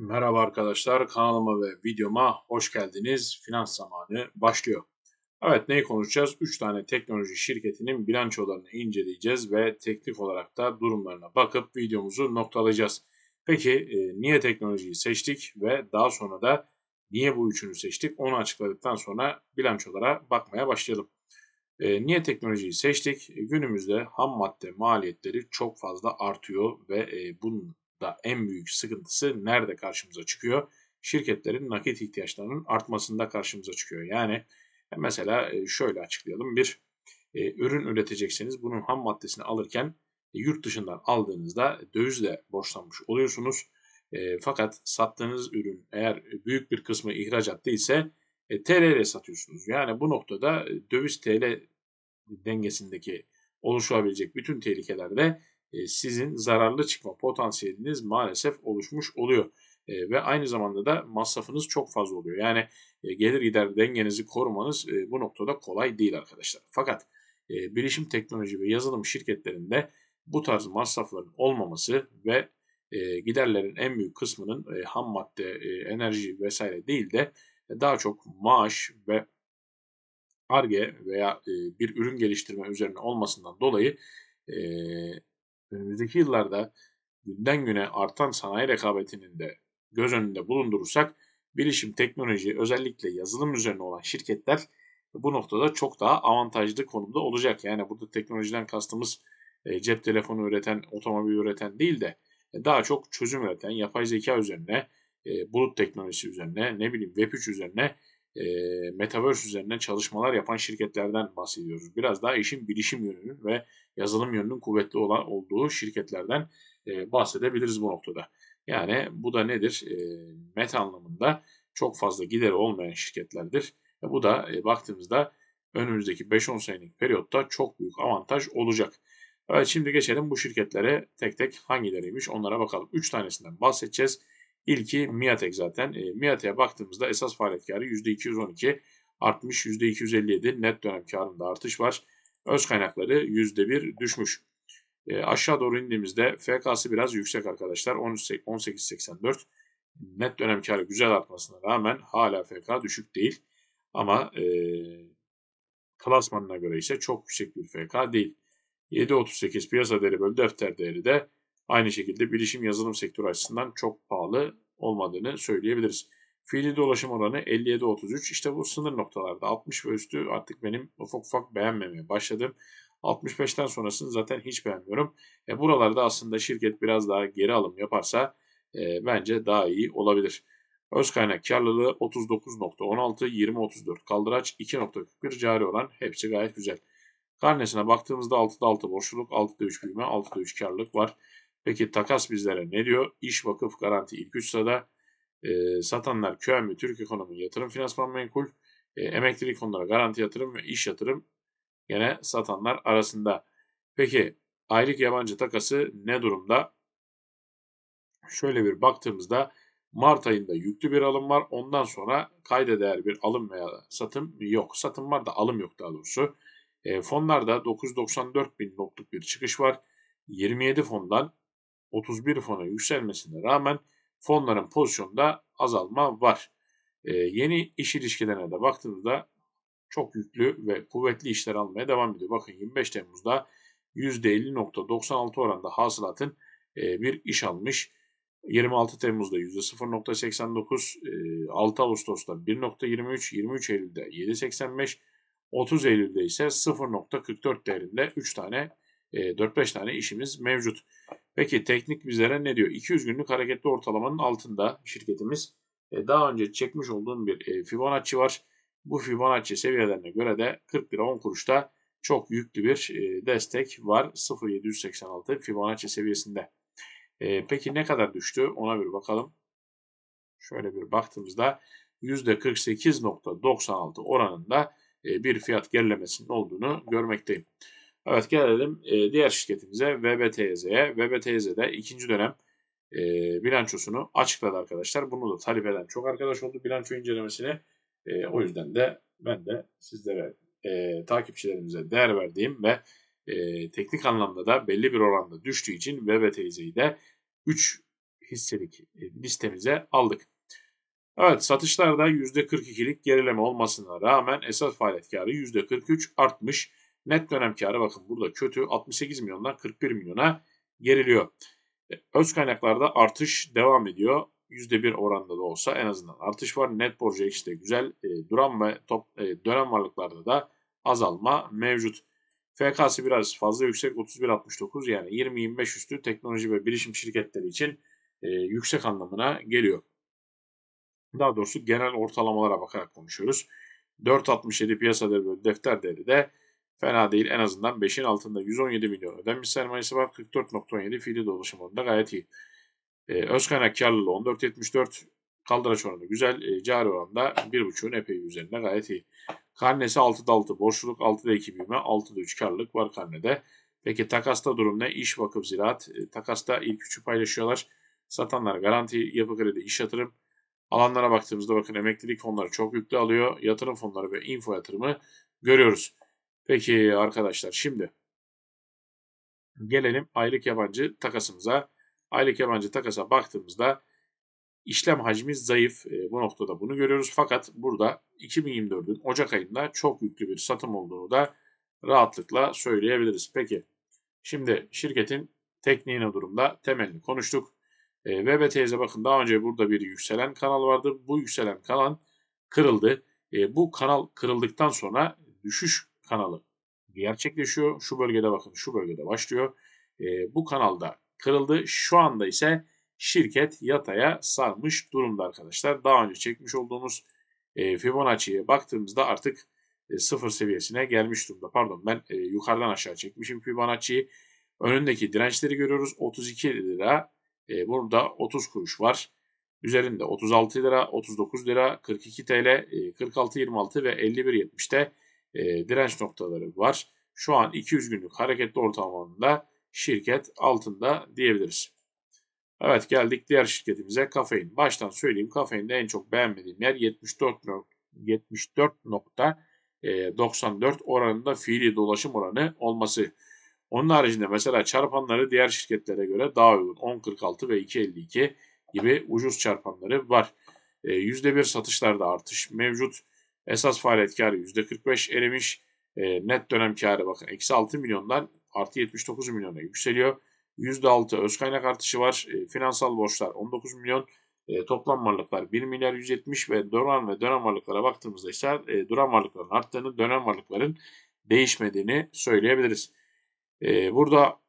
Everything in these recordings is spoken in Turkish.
Merhaba arkadaşlar, kanalıma ve videoma hoş geldiniz. Finans zamanı başlıyor. Evet, neyi konuşacağız? 3 tane teknoloji şirketinin bilançolarını inceleyeceğiz ve teknik olarak da durumlarına bakıp videomuzu noktalayacağız. Peki e, niye teknolojiyi seçtik ve daha sonra da niye bu üçünü seçtik? Onu açıkladıktan sonra bilançolara bakmaya başlayalım. E, niye teknolojiyi seçtik? E, günümüzde ham madde maliyetleri çok fazla artıyor ve e, bunun da en büyük sıkıntısı nerede karşımıza çıkıyor? Şirketlerin nakit ihtiyaçlarının artmasında karşımıza çıkıyor. Yani e, mesela e, şöyle açıklayalım. Bir e, ürün üretecekseniz bunun ham maddesini alırken yurt dışından aldığınızda dövizle borçlanmış oluyorsunuz. fakat sattığınız ürün eğer büyük bir kısmı ihracat değilse e, TL ile satıyorsunuz. Yani bu noktada döviz TL dengesindeki oluşabilecek bütün tehlikelerde e, sizin zararlı çıkma potansiyeliniz maalesef oluşmuş oluyor. E, ve aynı zamanda da masrafınız çok fazla oluyor. Yani e, gelir gider dengenizi korumanız bu noktada kolay değil arkadaşlar. Fakat bilişim teknoloji ve yazılım şirketlerinde bu tarz masrafların olmaması ve giderlerin en büyük kısmının ham madde, enerji vesaire değil de daha çok maaş ve ARGE veya bir ürün geliştirme üzerine olmasından dolayı önümüzdeki yıllarda günden güne artan sanayi rekabetinin de göz önünde bulundurursak bilişim, teknoloji, özellikle yazılım üzerine olan şirketler bu noktada çok daha avantajlı konumda olacak. Yani burada teknolojiden kastımız e, cep telefonu üreten, otomobil üreten değil de e, daha çok çözüm üreten, yapay zeka üzerine, e, bulut teknolojisi üzerine, ne bileyim Web3 üzerine, Metaverse üzerine çalışmalar yapan şirketlerden bahsediyoruz. Biraz daha işin bilişim yönünün ve yazılım yönünün kuvvetli olan olduğu şirketlerden e, bahsedebiliriz bu noktada. Yani bu da nedir? E, meta anlamında çok fazla gideri olmayan şirketlerdir. E, bu da e, baktığımızda önümüzdeki 5-10 senelik periyotta çok büyük avantaj olacak. Evet şimdi geçelim bu şirketlere tek tek hangileriymiş onlara bakalım. 3 tanesinden bahsedeceğiz. İlki Miatek zaten. E, Miatek'e baktığımızda esas faaliyet karı %212 artmış %257 net dönem karında artış var. Öz kaynakları %1 düşmüş. E, aşağı doğru indiğimizde FK'sı biraz yüksek arkadaşlar. 18.84. Net dönem karı güzel artmasına rağmen hala FK düşük değil. Ama e, klasmanına göre ise çok yüksek bir FK değil. 7.38 piyasa değeri bölü defter değeri de aynı şekilde bilişim yazılım sektörü açısından çok pahalı olmadığını söyleyebiliriz. Fiili dolaşım oranı 57-33. İşte bu sınır noktalarda 60 ve üstü artık benim ufak ufak beğenmemeye başladım. 65'ten sonrasını zaten hiç beğenmiyorum. E, buralarda aslında şirket biraz daha geri alım yaparsa e, bence daha iyi olabilir. Öz kaynak karlılığı 39.16, 20.34 kaldıraç 2.41 cari oran hepsi gayet güzel. Karnesine baktığımızda 6'da 6 boşluk, 6'da 3 büyüme, 6'da 3 karlılık var. Peki takas bizlere ne diyor? İş vakıf garanti ilk 3 sırada, e, satanlar QNB, Türk Ekonomi, Yatırım Finansman Menkul, e, emeklilik fonları, garanti yatırım ve iş yatırım gene satanlar arasında. Peki aylık yabancı takası ne durumda? Şöyle bir baktığımızda Mart ayında yüklü bir alım var. Ondan sonra kayda değer bir alım veya satım yok. Satım var da alım yok daha doğrusu. E, fonlarda 994 bin notluk bir çıkış var. 27 fondan 31 fona yükselmesine rağmen fonların pozisyonda azalma var. E, yeni iş ilişkilerine de baktığımızda çok yüklü ve kuvvetli işler almaya devam ediyor. Bakın 25 Temmuz'da %50.96 oranda hasılatın e, bir iş almış. 26 Temmuz'da %0.89, e, 6 Ağustos'ta 1.23, 23 Eylül'de 7.85, 30 Eylül'de ise 0.44 değerinde 3 tane, e, 4-5 tane işimiz mevcut. Peki teknik bizlere ne diyor? 200 günlük hareketli ortalamanın altında şirketimiz. E, daha önce çekmiş olduğum bir e, Fibonacci var. Bu Fibonacci seviyelerine göre de 40 lira 10 kuruşta çok yüklü bir e, destek var. 0.786 Fibonacci seviyesinde. Peki ne kadar düştü? Ona bir bakalım. Şöyle bir baktığımızda %48.96 oranında bir fiyat gerilemesinin olduğunu görmekteyim. Evet gelelim e, diğer şirketimize VBTZ'ye. VBTZ'de ikinci dönem e, bilançosunu açıkladı arkadaşlar. Bunu da talep eden çok arkadaş oldu bilanço incelemesini. E, o yüzden de ben de sizlere e, takipçilerimize değer verdiğim ve e, teknik anlamda da belli bir oranda düştüğü için VBTZ'yi de 3 hisselik e, listemize aldık. Evet satışlarda %42'lik gerileme olmasına rağmen esas faaliyet karı %43 artmış. Net dönem karı bakın burada kötü 68 milyondan 41 milyona geriliyor. E, öz kaynaklarda artış devam ediyor. %1 oranda da olsa en azından artış var. Net borcu işte güzel. E, duran ve top, e, dönem varlıklarda da azalma mevcut. FK'sı biraz fazla yüksek 31.69 yani 20-25 üstü teknoloji ve bilişim şirketleri için e, yüksek anlamına geliyor. Daha doğrusu genel ortalamalara bakarak konuşuyoruz. 4.67 piyasa değeri defter değeri de fena değil. En azından 5'in altında 117 milyon ödenmiş sermayesi var. 44.17 fiili dolaşım gayet iyi. Ee, öz kaynak karlılığı 14.74 kaldıraç oranı güzel. E, cari oranda 1.5'ün epey üzerinde gayet iyi. Karnesi 6'da 6 borçluluk 6'da 2 büyüme 6'da 3 karlılık var karnede. Peki takasta durum ne? İş vakıf ziraat. E, takasta ilk üçü paylaşıyorlar. Satanlar garanti, yapı kredi, iş yatırım. Alanlara baktığımızda bakın emeklilik fonları çok yüklü alıyor. Yatırım fonları ve info yatırımı görüyoruz. Peki arkadaşlar şimdi gelelim aylık yabancı takasımıza. Aylık yabancı takasa baktığımızda işlem hacmi zayıf. E, bu noktada bunu görüyoruz. Fakat burada 2024'ün Ocak ayında çok yüklü bir satım olduğunu da rahatlıkla söyleyebiliriz. Peki şimdi şirketin tekniğine durumda temelini konuştuk. E, VBT'ye bakın daha önce burada bir yükselen kanal vardı. Bu yükselen kanal kırıldı. E, bu kanal kırıldıktan sonra düşüş kanalı gerçekleşiyor. Şu bölgede bakın şu bölgede başlıyor. E, bu kanalda kırıldı. Şu anda ise şirket yataya sarmış durumda arkadaşlar. Daha önce çekmiş olduğumuz e, Fibonacci'ye baktığımızda artık e, sıfır seviyesine gelmiş durumda. Pardon ben e, yukarıdan aşağı çekmişim Fibonacci'yi. Önündeki dirençleri görüyoruz. 32 lira. E, burada 30 kuruş var. Üzerinde 36 lira, 39 lira, 42 TL, e, 46, 26 ve 51.70'te e, direnç noktaları var. Şu an 200 günlük hareketli ortalamanında şirket altında diyebiliriz. Evet geldik diğer şirketimize kafein. Baştan söyleyeyim kafeinde en çok beğenmediğim yer 74 74.94 oranında fiili dolaşım oranı olması. Onun haricinde mesela çarpanları diğer şirketlere göre daha uygun. 10.46 ve 2.52 gibi ucuz çarpanları var. E, %1 satışlarda artış mevcut. Esas faaliyet karı %45 erimiş. E, net dönem karı bakın eksi 6 milyondan artı 79 milyona yükseliyor. %6 öz kaynak artışı var. E, finansal borçlar 19 milyon. E, toplam varlıklar 1 milyar 170 ve duran ve dönem varlıklara baktığımızda ise e, duran varlıkların arttığını, dönem varlıkların değişmediğini söyleyebiliriz. E, burada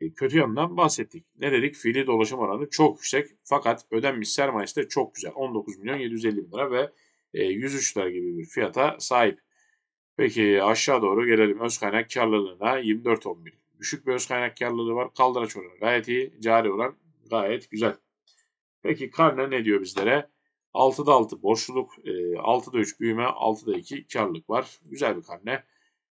e, kötü yanından bahsettik. Ne dedik? Fiili dolaşım oranı çok yüksek fakat ödenmiş sermayesi de çok güzel. 19 milyon 750 bin lira ve e, 103 lira gibi bir fiyata sahip. Peki aşağı doğru gelelim. Öz kaynak karlılığına 24.11. Düşük bir öz kaynak karlılığı var. Kaldıraç oranı gayet iyi. Cari oran gayet güzel. Peki karne ne diyor bizlere? 6'da 6 borçluluk, 6'da 3 büyüme, 6'da 2 karlılık var. Güzel bir karne.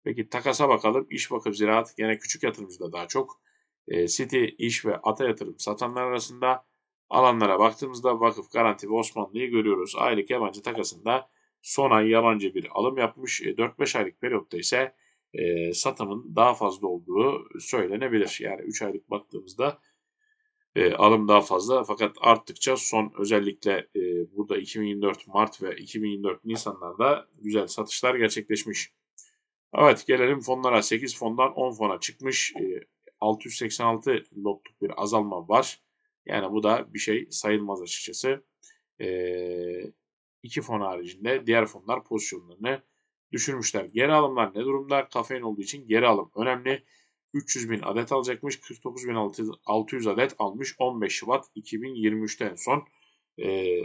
Peki takasa bakalım. İş vakıf ziraat gene küçük yatırımcıda daha çok. E, City, iş ve ata yatırım satanlar arasında alanlara baktığımızda vakıf, garanti ve Osmanlı'yı görüyoruz. Aylık yabancı takasında son ay yabancı bir alım yapmış. 4-5 e, aylık periyotta ise e, satımın daha fazla olduğu söylenebilir. Yani 3 aylık baktığımızda e, alım daha fazla fakat arttıkça son özellikle e, burada 2024 Mart ve 2024 Nisanlarda güzel satışlar gerçekleşmiş. Evet gelelim fonlara. 8 fondan 10 fona çıkmış. E, 686 lotluk bir azalma var. Yani bu da bir şey sayılmaz açıkçası. E, iki fon haricinde diğer fonlar pozisyonlarını düşürmüşler. Geri alımlar ne durumda? Kafein olduğu için geri alım önemli. 300 bin adet alacakmış. 49.600 adet almış 15 Şubat 2023'te en son.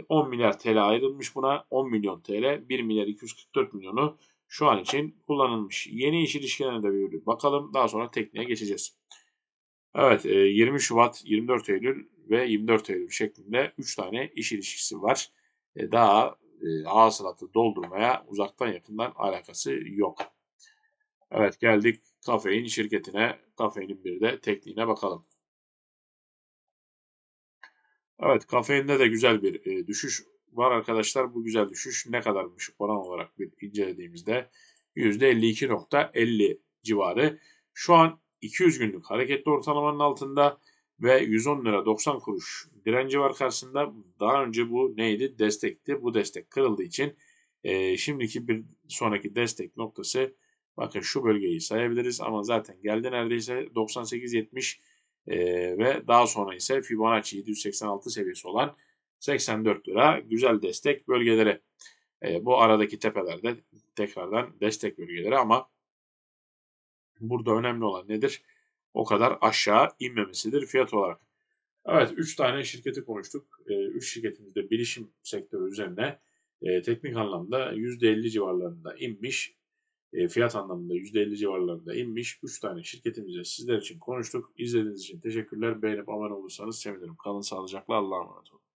10 milyar TL ayrılmış buna. 10 milyon TL 1 milyar 244 milyonu şu an için kullanılmış. Yeni iş ilişkilerine de bir bakalım. Daha sonra tekniğe geçeceğiz. Evet 20 Şubat, 24 Eylül ve 24 Eylül şeklinde 3 tane iş ilişkisi var. Daha e, hasılatı doldurmaya uzaktan yakından alakası yok. Evet geldik kafein şirketine. Kafeinin bir de tekniğine bakalım. Evet kafeinde de güzel bir e, düşüş var arkadaşlar. Bu güzel düşüş ne kadarmış oran olarak bir incelediğimizde %52.50 civarı. Şu an 200 günlük hareketli ortalamanın altında ve 110 lira 90 kuruş direnci var karşısında. Daha önce bu neydi? Destekti. Bu destek kırıldığı için e, şimdiki bir sonraki destek noktası bakın şu bölgeyi sayabiliriz ama zaten geldi neredeyse 98.70 e, ve daha sonra ise Fibonacci 786 seviyesi olan 84 lira güzel destek bölgeleri. E, bu aradaki tepelerde tekrardan destek bölgeleri ama burada önemli olan nedir? O kadar aşağı inmemesidir fiyat olarak. Evet 3 tane şirketi konuştuk. 3 e, şirketimiz de bilişim sektörü üzerine e, teknik anlamda %50 civarlarında inmiş. E, fiyat anlamında %50 civarlarında inmiş. 3 tane şirketimizi sizler için konuştuk. İzlediğiniz için teşekkürler. Beğenip abone olursanız sevinirim. Kalın sağlıcakla Allah'a emanet olun.